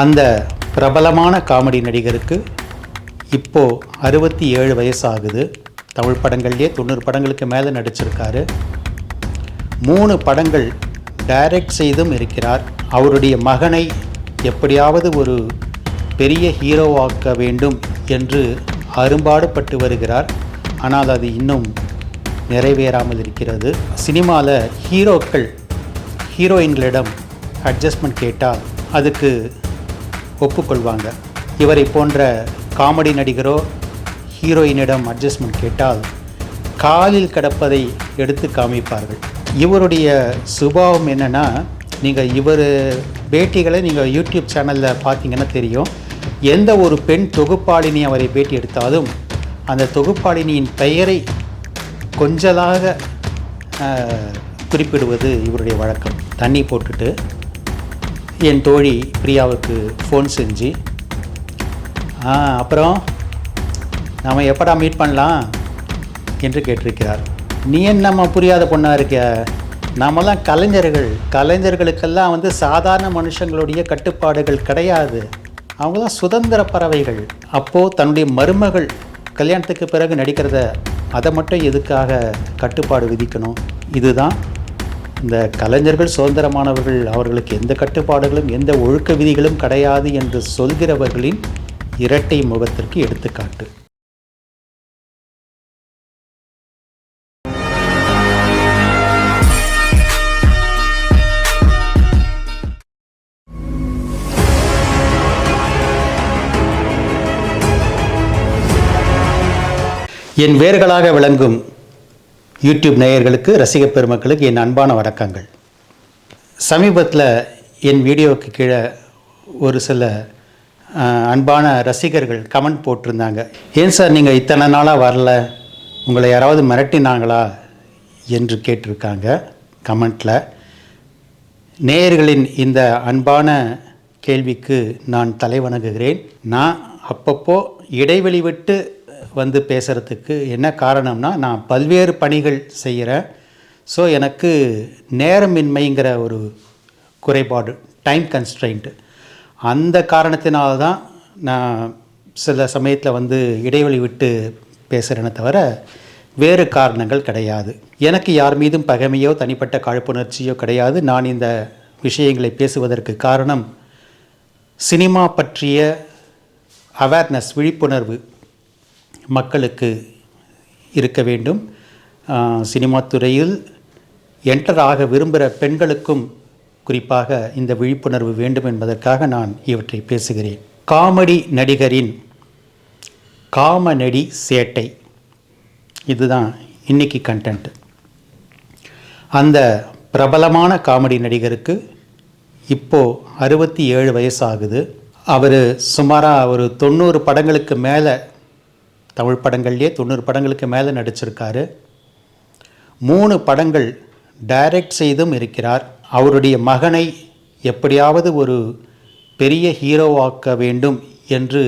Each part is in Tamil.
அந்த பிரபலமான காமெடி நடிகருக்கு இப்போது அறுபத்தி ஏழு வயசாகுது. தமிழ் படங்கள்லேயே தொண்ணூறு படங்களுக்கு மேலே நடிச்சிருக்காரு. மூணு படங்கள் டைரக்ட் செய்தும் இருக்கிறார். அவருடைய மகனை எப்படியாவது ஒரு பெரிய ஹீரோவாக்க வேண்டும் என்று அரும்பாடுபட்டு வருகிறார். ஆனால் அது இன்னும் நிறைவேறாமல் இருக்கிறது. சினிமாவில் ஹீரோக்கள் ஹீரோயின்களிடம் அட்ஜஸ்ட்மெண்ட் கேட்டால் அதுக்கு ஒப்புக்கொள்வாங்க. இவரை போன்ற காமெடி நடிகரோ ஹீரோயினிடம் அட்ஜஸ்ட்மெண்ட் கேட்டால் காலில் கிடப்பதை எடுத்து காமிப்பார்கள். இவருடைய சுபாவம் என்னென்னா நீங்கள் இவர் பேட்டிகளை நீங்கள் யூடியூப் சேனலில் பார்த்தீங்கன்னா தெரியும். எந்த ஒரு பெண் தொகுப்பாளினி அவரை பேட்டி எடுத்தாலும் அந்த தொகுப்பாளினியின் பெயரை கொஞ்சலாக குறிப்பிடுவது இவருடைய வழக்கம். தண்ணி போட்டுட்டு என் தோழி பிரியாவுக்கு ஃபோன் செஞ்சு. ஆ அப்புறம் நாம் எப்படா மீட் பண்ணலாம் என்று கேட்டிருக்கிறார். நீ என்னம்மா புரியாத பொண்ணாக இருக்க? நாமெல்லாம் கலைஞர்கள். கலைஞர்களுக்கெல்லாம் வந்து சாதாரண மனுஷங்களுடைய கட்டுப்பாடுகள் கிடையாது. அவங்களாம் சுதந்திர பறவைகள். அப்போது தன்னுடைய மருமகள் கல்யாணத்துக்கு பிறகு நடிக்கிறத அதை மட்டும் எதுக்காக கட்டுப்பாடு விதிக்கணும்? இதுதான் இந்த கலைஞர்கள் சுதந்திரமானவர்கள் அவர்களுக்கு எந்த கட்டுப்பாடுகளும் எந்த ஒழுக்க விதிகளும் கிடையாது என்று சொல்கிறவர்களின் இரட்டை முகத்திற்கு எடுத்துக்காட்டு. என் வேர்களாக விளங்கும் யூடியூப் நேயர்களுக்கு ரசிக பெருமக்களுக்கு என் அன்பான வணக்கங்கள். சமீபத்தில் என் வீடியோவுக்கு கீழே ஒரு சில அன்பான ரசிகர்கள் கமெண்ட் போட்டிருந்தாங்க. ஏன் சார் நீங்கள் இத்தனை நாளாக வரல? உங்களை யாராவது மிரட்டினாங்களா? என்று கேட்டிருக்காங்க கமெண்ட்டில் நேயர்களின் இந்த அன்பான கேள்விக்கு நான் தலைவணங்குகிறேன் நான் அப்பப்போ இடைவெளி விட்டு வந்து பேசுகிறதுக்கு என்ன காரணம்னா நான் பல்வேறு பணிகள் செய்கிறேன் ஸோ எனக்கு நேரமின்மைங்கிற ஒரு குறைபாடு டைம் கன்ஸ்ட்ரெயின்ட்டு அந்த காரணத்தினால தான் நான் சில சமயத்தில் வந்து இடைவெளி விட்டு பேசுகிறேனே தவிர வேறு காரணங்கள் கிடையாது. எனக்கு யார் மீதும் பகைமையோ தனிப்பட்ட காழ்ப்புணர்ச்சியோ கிடையாது. நான் இந்த விஷயங்களை பேசுவதற்கு காரணம் சினிமா பற்றிய அவேர்னஸ் விழிப்புணர்வு மக்களுக்கு இருக்க வேண்டும். சினிமா துறையில் என்டர் ஆக விரும்புகிற பெண்களுக்கும் குறிப்பாக இந்த விழிப்புணர்வு வேண்டும் என்பதற்காக நான் இவற்றை பேசுகிறேன். காமெடி நடிகரின் காமநடி சேட்டை. இதுதான் இன்னைக்கு கண்டென்ட் அந்த பிரபலமான காமெடி நடிகருக்கு இப்போது அறுபத்தி ஏழு வயசாகுது. அவர் சுமாராக ஒரு தொண்ணூறு படங்களுக்கு மேலே தமிழ் படங்கள்லேயே தொண்ணூறு படங்களுக்கு மேலே நடிச்சிருக்காரு. மூணு படங்கள் டைரக்ட் செய்தும் இருக்கிறார். அவருடைய மகனை எப்படியாவது ஒரு பெரிய ஹீரோவாக்க வேண்டும் என்று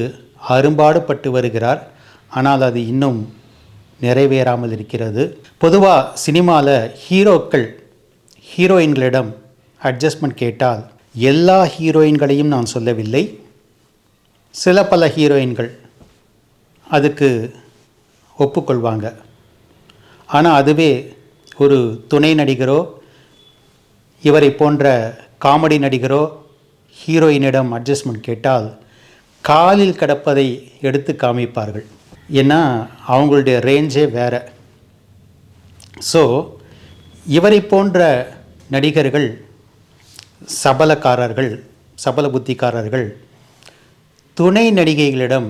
அரும்பாடுபட்டு வருகிறார். ஆனால் அது இன்னும் நிறைவேறாமல் இருக்கிறது. பொதுவாக சினிமாவில் ஹீரோக்கள் ஹீரோயின்களிடம் அட்ஜஸ்ட்மெண்ட் கேட்டால் எல்லா ஹீரோயின்களையும் நான் சொல்லவில்லை. சில பல ஹீரோயின்கள் அதுக்கு ஒப்புக்கொள்வாங்க. ஆனால் அதுவே ஒரு துணை நடிகரோ இவரை போன்ற காமெடி நடிகரோ ஹீரோயினிடம் அட்ஜஸ்ட்மெண்ட் கேட்டால் காலில் கிடப்பதை எடுத்து காமிப்பார்கள். ஏன்னா அவங்களுடைய ரேஞ்சே வேற. ஸோ இவரை போன்ற நடிகர்கள் சபலக்காரர்கள் சபல புத்திக்காரர்கள் துணை நடிகைகளிடம்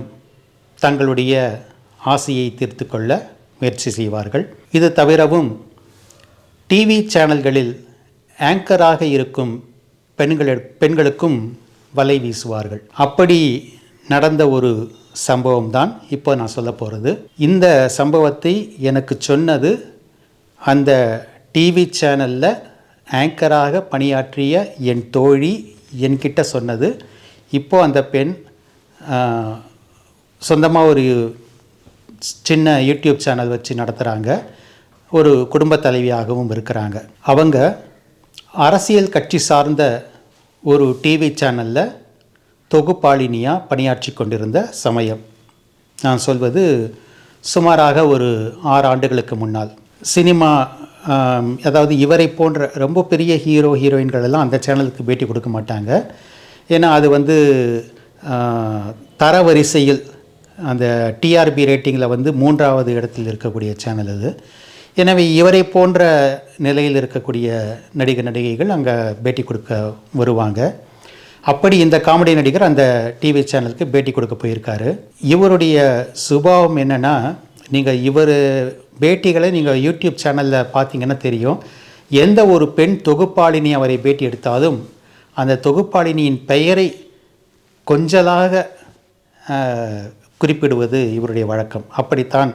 தங்களுடைய ஆசையை தீர்த்து கொள்ள முயற்சி செய்வார்கள். இது தவிரவும் டிவி சேனல்களில் ஆங்கராக இருக்கும் பெண்கள பெண்களுக்கும் வலை வீசுவார்கள். அப்படி நடந்த ஒரு சம்பவம் தான் இப்போ நான் சொல்ல போகிறது இந்த சம்பவத்தை எனக்கு சொன்னது அந்த டிவி சேனலில் ஆங்கராக பணியாற்றிய என் தோழி என்கிட்ட சொன்னது. இப்போது அந்த பெண் சொந்தமாக ஒரு சின்ன யூடியூப் சேனல் வச்சு நடத்துகிறாங்க ஒரு குடும்ப தலைவியாகவும் இருக்கிறாங்க. அவங்க அரசியல் கட்சி சார்ந்த ஒரு டிவி சேனலில் தொகுப்பாளினியாக பணியாற்றி கொண்டிருந்த சமயம். நான் சொல்வது சுமாராக ஒரு ஆறு ஆண்டுகளுக்கு முன்னால். சினிமா அதாவது இவரை போன்ற ரொம்ப பெரிய ஹீரோ ஹீரோயின்கள் எல்லாம் அந்த சேனலுக்கு பேட்டி கொடுக்க மாட்டாங்க. ஏன்னா அது வந்து தரவரிசையில் அந்த டிஆர்பி ரேட்டிங்கில் வந்து மூன்றாவது இடத்தில் இருக்கக்கூடிய சேனல் அது. எனவே இவரை போன்ற நிலையில் இருக்கக்கூடிய நடிகர் நடிகைகள் அங்கே பேட்டி கொடுக்க வருவாங்க. அப்படி இந்த காமெடி நடிகர் அந்த டிவி சேனலுக்கு பேட்டி கொடுக்க போயிருக்காரு. இவருடைய சுபாவம் என்னென்னா நீங்கள் இவர் பேட்டிகளை நீங்கள் யூடியூப் சேனலில் பார்த்தீங்கன்னா தெரியும். எந்த ஒரு பெண் தொகுப்பாளினி அவரை பேட்டி எடுத்தாலும் அந்த தொகுப்பாளினியின் பெயரை கொஞ்சலாக குறிப்பிடுவது இவருடைய வழக்கம். அப்படித்தான்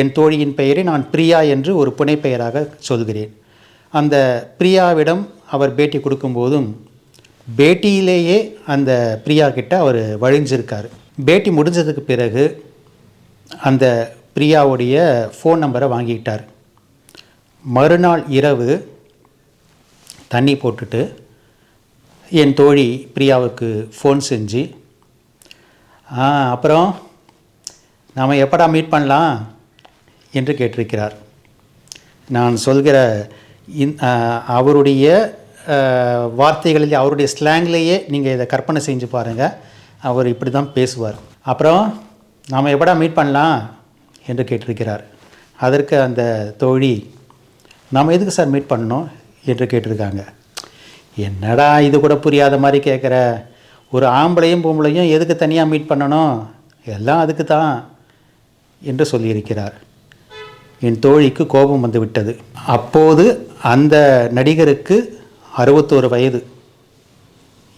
என் தோழியின் பெயரை நான் பிரியா என்று ஒரு புனைப்பெயராக சொல்கிறேன். அந்த பிரியாவிடம் அவர் பேட்டி கொடுக்கும்போதும் பேட்டியிலேயே அந்த பிரியா கிட்ட அவர் வழிஞ்சிருக்கார். பேட்டி முடிஞ்சதுக்கு பிறகு அந்த பிரியாவுடைய ஃபோன் நம்பரை வாங்கிக்கிட்டார் மறுநாள் இரவு தண்ணி போட்டுட்டு என் தோழி பிரியாவுக்கு ஃபோன் செஞ்சு அப்புறம் நாம் எப்படா மீட் பண்ணலாம்? என்று கேட்டிருக்கிறார். நான் சொல்கிற இந் அவருடைய வார்த்தைகளில் அவருடைய ஸ்லாங்லேயே நீங்கள் இதை கற்பனை செஞ்சு பாருங்கள் அவர் இப்படி தான் பேசுவார். அப்புறம் நாம் எப்படா மீட் பண்ணலாம்? என்று கேட்டிருக்கிறார். அதற்கு அந்த தோழி நாம் எதுக்கு சார் மீட் பண்ணணும்? என்று கேட்டிருக்காங்க. என்னடா இது கூட புரியாத மாதிரி கேட்குற? ஒரு ஆம்பளையும் பொம்பளையும் எதுக்கு தனியாக மீட் பண்ணணும்? எல்லாம் அதுக்கு தான். என்று சொல்லியிருக்கிறார். என் தோழிக்கு கோபம் வந்துவிட்டது. அப்போது அந்த நடிகருக்கு அறுபத்தோரு வயது.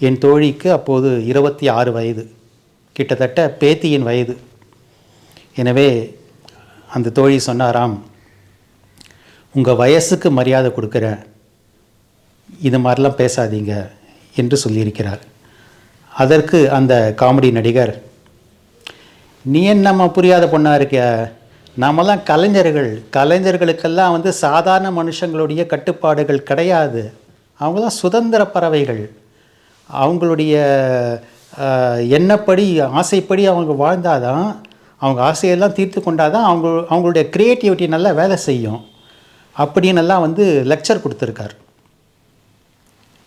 என் தோழிக்கு அப்போது இருபத்தி ஆறு வயது. கிட்டத்தட்ட பேத்தியின் வயது. எனவே அந்த தோழி சொன்னாராம் உங்கள் வயசுக்கு மரியாதை கொடுக்குறேன் இது மாதிரிலாம் பேசாதீங்க என்று சொல்லியிருக்கிறார். அதற்கு அந்த காமெடி நடிகர் நீ என்னம்மா புரியாத பொண்ணாக இருக்க நாமெல்லாம் கலைஞர்கள். கலைஞர்களுக்கெல்லாம் வந்து சாதாரண மனுஷங்களுடைய கட்டுப்பாடுகள் கிடையாது. அவங்களாம் சுதந்திர பறவைகள். அவங்களுடைய எண்ணப்படி ஆசைப்படி அவங்க வாழ்ந்தாதான் அவங்க ஆசையெல்லாம் தீர்த்து கொண்டாதான் அவங்க அவங்களுடைய க்ரியேட்டிவிட்டி நல்லா வேலை செய்யும். அப்படின்னு எல்லாம் வந்து லெக்சர் கொடுத்துருக்கார்.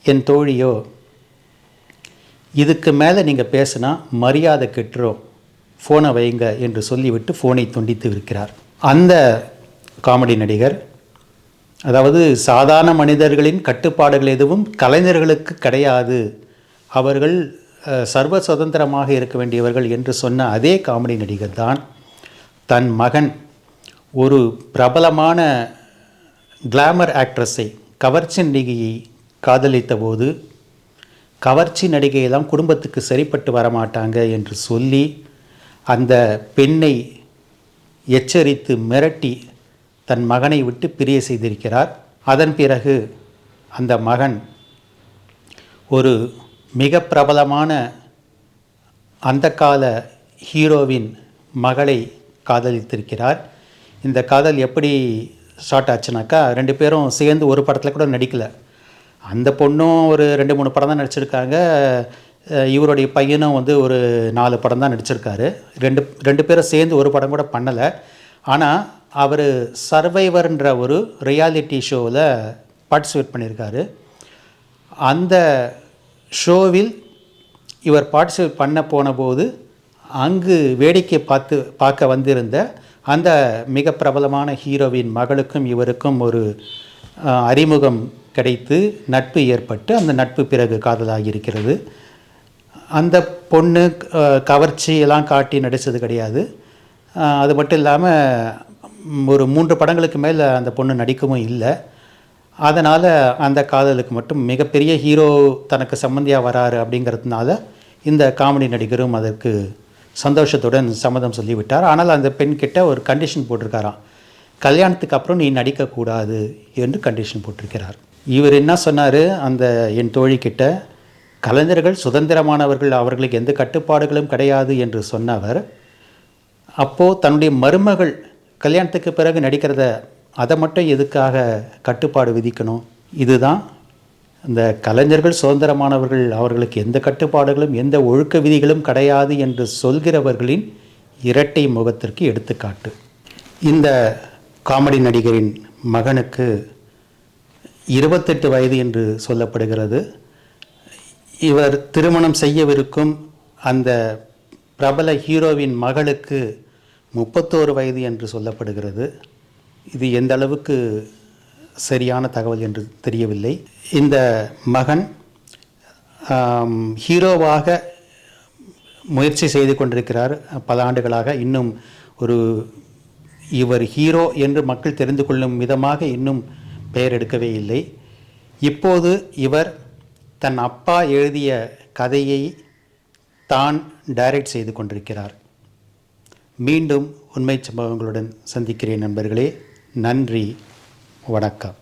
என் தோழியோ இதுக்கு மேலே நீங்கள் பேசுனா மரியாதை கெட்டுரும். ஃபோனை வைங்க என்று சொல்லிவிட்டு ஃபோனை துண்டித்து இருக்கிறார் அந்த காமெடி நடிகர் அதாவது சாதாரண மனிதர்களின் கட்டுப்பாடுகள் எதுவும் கலைஞர்களுக்கு கிடையாது. அவர்கள் சர்வ சுதந்திரமாக இருக்க வேண்டியவர்கள் என்று சொன்ன அதே காமெடி நடிகர் தான் தன் மகன். ஒரு பிரபலமான கிளாமர் ஆக்ட்ரஸை கவர்ச்சி நடிகையை காதலித்த போது கவர்ச்சி நடிகையெல்லாம் குடும்பத்துக்கு சரிப்பட்டு வரமாட்டாங்க என்று சொல்லி அந்த பெண்ணை எச்சரித்து மிரட்டி தன் மகனை விட்டு பிரிய செய்திருக்கிறார். அதன் பிறகு அந்த மகன் ஒரு மிக பிரபலமான அந்த கால ஹீரோவின் மகளை காதலித்திருக்கிறார். இந்த காதல் எப்படி ஸ்டார்ட் ஆச்சுனாக்கா ரெண்டு பேரும் சேர்ந்து ஒரு படத்தில் கூட நடிக்கலை. அந்த பொண்ணும் ஒரு ரெண்டு மூணு படம் தான் நடிச்சிருக்காங்க. இவருடைய பையனும் வந்து ஒரு நாலு படம் தான் நடிச்சிருக்காரு. ரெண்டு ரெண்டு பேரும் சேர்ந்து ஒரு படம் கூட பண்ணலை. ஆனால் அவர் சர்வைவர்ன்ற ஒரு ரியாலிட்டி ஷோவில் பார்ட்டிசிபேட் பண்ணியிருக்காரு. அந்த ஷோவில் இவர் பார்ட்டிசிபேட் பண்ண போன போது அங்கு வேடிக்கை பார்த்து பார்க்க வந்திருந்த அந்த மிக பிரபலமான ஹீரோவின் மகளுக்கும் இவருக்கும் ஒரு அறிமுகம் கிடைத்து நட்பு ஏற்பட்டு அந்த நட்பு பிறகு காதலாகி இருக்கிறது. அந்த பொண்ணு கவர்ச்சி எல்லாம் காட்டி நடித்தது கிடையாது. அது மட்டும் இல்லாமல் ஒரு மூன்று படங்களுக்கு மேலே அந்த பொண்ணு நடிக்கவும் இல்லை. அதனால் அந்த காதலுக்கு மட்டும் மிகப்பெரிய ஹீரோ தனக்கு சம்மந்தியாக வராரு அப்படிங்கிறதுனால இந்த காமெடி நடிகரும் அதற்கு சந்தோஷத்துடன் சம்மதம் சொல்லிவிட்டார். ஆனால் அந்த பெண் கிட்ட ஒரு கண்டிஷன் போட்டிருக்காராம். கல்யாணத்துக்கு அப்புறம் நீ நடிக்கக்கூடாது என்று கண்டிஷன் போட்டிருக்கிறார். இவர் என்ன சொன்னார்? அந்த என் தோழிக்கிட்ட கலைஞர்கள் சுதந்திரமானவர்கள் அவர்களுக்கு எந்த கட்டுப்பாடுகளும் கிடையாது என்று சொன்னவர் அப்போது தன்னுடைய மருமகள் கல்யாணத்துக்கு பிறகு நடிக்கிறத அதை மட்டும் எதுக்காக கட்டுப்பாடு விதிக்கணும்? இதுதான் இந்த கலைஞர்கள் சுதந்திரமானவர்கள் அவர்களுக்கு எந்த கட்டுப்பாடுகளும் எந்த ஒழுக்க விதிகளும் கிடையாது என்று சொல்கிறவர்களின் இரட்டை முகத்திற்கு எடுத்துக்காட்டு. இந்த காமெடி நடிகரின் மகனுக்கு இருபத்தெட்டு வயது என்று சொல்லப்படுகிறது. இவர் திருமணம் செய்யவிருக்கும் அந்த பிரபல ஹீரோவின் மகளுக்கு முப்பத்தோரு வயது என்று சொல்லப்படுகிறது. இது எந்த அளவுக்கு சரியான தகவல் என்று தெரியவில்லை. இந்த மகன் ஹீரோவாக முயற்சி செய்து கொண்டிருக்கிறார். பல ஆண்டுகளாக இன்னும் ஒரு இவர் ஹீரோ என்று மக்கள் தெரிந்து கொள்ளும் விதமாக இன்னும் பெயர் எடுக்கவே இல்லை. இப்போது இவர் தன் அப்பா எழுதிய கதையை தான் டைரக்ட் செய்து கொண்டிருக்கிறார். மீண்டும் உண்மை சம்பவங்களுடன் சந்திக்கிறேன் நண்பர்களே. நன்றி. வணக்கம்.